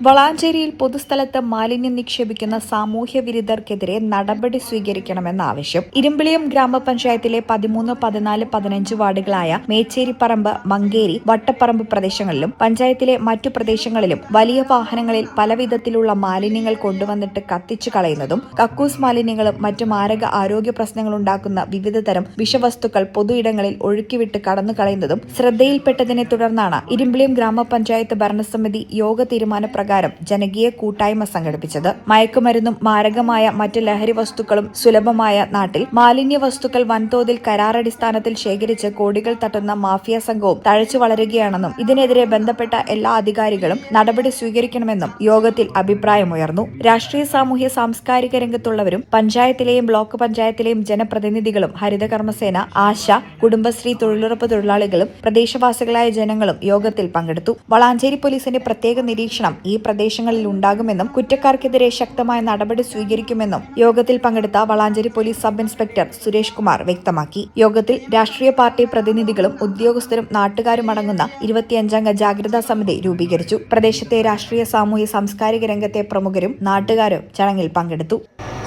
വളാഞ്ചേരിയിൽ പൊതുസ്ഥലത്ത് മാലിന്യം നിക്ഷേപിക്കുന്ന സാമൂഹ്യ വിരുദ്ധർക്കെതിരെ നടപടി സ്വീകരിക്കണമെന്ന ആവശ്യം ഇരുമ്പിളിയം ഗ്രാമപഞ്ചായത്തിലെ പതിമൂന്ന് പതിനാല് പതിനഞ്ച് വാർഡുകളായ മേച്ചേരിപ്പറമ്പ് മങ്കേരി വട്ടപ്പറമ്പ് പ്രദേശങ്ങളിലും പഞ്ചായത്തിലെ മറ്റു പ്രദേശങ്ങളിലും വലിയ വാഹനങ്ങളിൽ പലവിധത്തിലുള്ള മാലിന്യങ്ങൾ കൊണ്ടുവന്നിട്ട് കത്തിച്ചു കളയുന്നതും കക്കൂസ് മാലിന്യങ്ങളും മറ്റു മാരക ആരോഗ്യ പ്രശ്നങ്ങളുണ്ടാക്കുന്ന വിവിധതരം വിഷവസ്തുക്കൾ പൊതുയിടങ്ങളിൽ ഒഴുക്കിവിട്ട് കടന്നു കളയുന്നതും ശ്രദ്ധയിൽപ്പെട്ടതിനെ തുടർന്നാണ് ഇരുമ്പിളിയം ഗ്രാമപഞ്ചായത്ത് ഭരണസമിതി യോഗ തീരുമാനപ്രകാരം ജനകീയ കൂട്ടായ്മ സംഘടിപ്പിച്ചത് മയക്കുമരുന്നും മാരകമായ മറ്റ് ലഹരി വസ്തുക്കളും സുലഭമായ നാട്ടിൽ മാലിന്യ വസ്തുക്കൾ വൻതോതിൽ കരാറടിസ്ഥാനത്തിൽ ശേഖരിച്ച് കോടികൾ തട്ടുന്ന മാഫിയ സംഘവും തഴച്ചു വളരുകയാണെന്നും ഇതിനെതിരെ ബന്ധപ്പെട്ട എല്ലാ അധികാരികളും നടപടി സ്വീകരിക്കണമെന്നും യോഗത്തിൽ അഭിപ്രായമുയർന്നു. രാഷ്ട്രീയ സാമൂഹ്യ സാംസ്കാരിക രംഗത്തുള്ളവരും പഞ്ചായത്തിലെയും ബ്ലോക്ക് പഞ്ചായത്തിലെയും ജനപ്രതിനിധികളും ഹരിതകർമ്മസേന ആശ കുടുംബശ്രീ തൊഴിലുറപ്പ് തൊഴിലാളികളും പ്രദേശവാസികളായ ജനങ്ങളും യോഗത്തിൽ പങ്കെടുത്തു. വളാഞ്ചേരി പോലീസിന്റെ പ്രത്യേക നിരീക്ഷണം ഈ പ്രദേശങ്ങളിൽ ഉണ്ടാകുമെന്നും കുറ്റക്കാർക്കെതിരെ ശക്തമായ നടപടി സ്വീകരിക്കുമെന്നും യോഗത്തിൽ പങ്കെടുത്ത Valanchery police sub inspector Suresh Kumar വ്യക്തമാക്കി. യോഗത്തിൽ രാഷ്ട്രീയ പാർട്ടി പ്രതിനിധികളും ഉദ്യോഗസ്ഥരും നാട്ടുകാരും അടങ്ങുന്ന ഇരുപത്തിയഞ്ചംഗ ജാഗ്രതാ സമിതി രൂപീകരിച്ചു. പ്രദേശത്തെ രാഷ്ട്രീയ സാമൂഹ്യ സാംസ്കാരിക രംഗത്തെ പ്രമുഖരും നാട്ടുകാരും ചടങ്ങിൽ പങ്കെടുത്തു.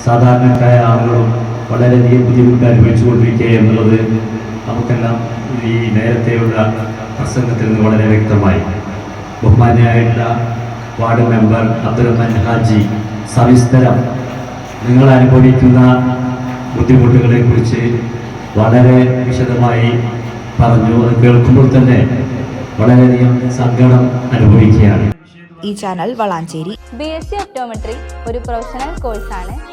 സാധാരണക്കാരായ ആളുകളും വളരെയധികം ബുദ്ധിമുട്ട് അനുഭവിച്ചുകൊണ്ടിരിക്കുക എന്നുള്ളത് നമുക്കെല്ലാം ഈ നേരത്തെയുള്ള പ്രസംഗത്തിൽ നിന്ന് വളരെ വ്യക്തമായി. ബഹുമാന്യായിട്ടുള്ള വാർഡ് മെമ്പർ അബ്ദുറഹ്മാൻ ഹാജി സവിസ്തരം. നിങ്ങൾ അനുഭവിക്കുന്ന ബുദ്ധിമുട്ടുകളെ കുറിച്ച് വളരെ വിശദമായി പറഞ്ഞു. അത് കേൾക്കുമ്പോൾ തന്നെ വളരെയധികം സങ്കടം അനുഭവിക്കുകയാണ്. ഈ channel Valanchery. B S C optometry ഒരു പ്രൊഫഷണൽ കോഴ്സാണ്